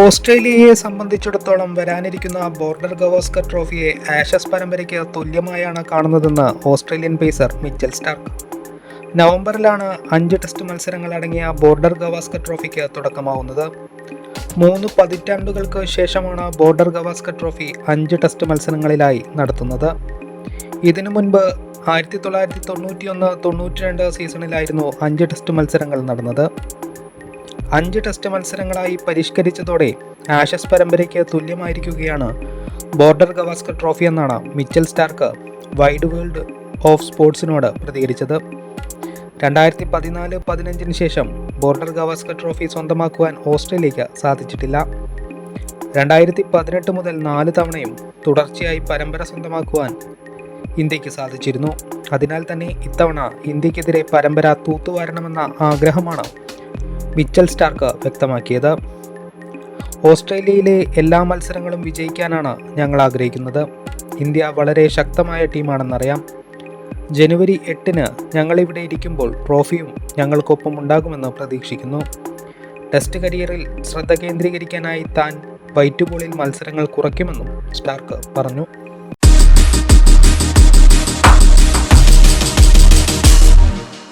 ഓസ്ട്രേലിയയെ സംബന്ധിച്ചിടത്തോളം വരാനിരിക്കുന്ന ബോർഡർ ഗവാസ്കർ ട്രോഫിയെ ആഷസ് പരമ്പരയ്ക്ക് തുല്യമായാണ് കാണുന്നതെന്ന് ഓസ്ട്രേലിയൻ പേസർ മിച്ചൽ സ്റ്റാർക്ക്. നവംബറിലാണ് അഞ്ച് ടെസ്റ്റ് മത്സരങ്ങൾ അടങ്ങിയ ബോർഡർ ഗവാസ്കർ ട്രോഫിക്ക് തുടക്കമാവുന്നത്. മൂന്ന് പതിറ്റാണ്ടുകൾക്ക് ശേഷമാണ് ബോർഡർ ഗവാസ്കർ ട്രോഫി അഞ്ച് ടെസ്റ്റ് മത്സരങ്ങളിലായി നടത്തുന്നത്. ഇതിനു മുൻപ് ആയിരത്തി തൊള്ളായിരത്തി തൊണ്ണൂറ്റിയൊന്ന് തൊണ്ണൂറ്റി രണ്ട് സീസണിലായിരുന്നു അഞ്ച് ടെസ്റ്റ് മത്സരങ്ങൾ നടന്നത്. അഞ്ച് ടെസ്റ്റ് മത്സരങ്ങളായി പരിഷ്കരിച്ചതോടെ ആഷസ് പരമ്പരയ്ക്ക് തുല്യമായിരിക്കുകയാണ്. ബോർഡർ ഗവാസ്കർ ട്രോഫി എന്നാണ് Mitchell Starc wide world of സ്പോർട്സിനോട് പ്രതികരിച്ചത്. രണ്ടായിരത്തി പതിനാല് പതിനഞ്ചിന് ശേഷം ബോർഡർ ഗവാസ്കർ ട്രോഫി സ്വന്തമാക്കുവാൻ ഓസ്ട്രേലിയയ്ക്ക് സാധിച്ചിട്ടില്ല. രണ്ടായിരത്തി പതിനെട്ട് മുതൽ നാല് തവണയും തുടർച്ചയായി പരമ്പര സ്വന്തമാക്കുവാൻ ഇന്ത്യയ്ക്ക് സാധിച്ചിരുന്നു. അതിനാൽ തന്നെ ഇത്തവണ ഇന്ത്യക്കെതിരെ പരമ്പര തൂത്തുവാരണമെന്ന ആഗ്രഹമാണ് മിച്ചൽ സ്റ്റാർക്ക് വ്യക്തമാക്കിയത്. ഓസ്ട്രേലിയയിലെ എല്ലാ മത്സരങ്ങളും വിജയിക്കാനാണ് ഞങ്ങൾ ആഗ്രഹിക്കുന്നത്. ഇന്ത്യ വളരെ ശക്തമായ ടീമാണെന്നറിയാം. ജനുവരി എട്ടിന് ഞങ്ങളിവിടെ ഇരിക്കുമ്പോൾ ട്രോഫിയും ഞങ്ങൾക്കൊപ്പം ഉണ്ടാകുമെന്ന് പ്രതീക്ഷിക്കുന്നു. ടെസ്റ്റ് കരിയറിൽ ശ്രദ്ധ കേന്ദ്രീകരിക്കാനായി താൻ വൈറ്റ് ബോളിൽ മത്സരങ്ങൾ കുറയ്ക്കുമെന്നും സ്റ്റാർക്ക് പറഞ്ഞു.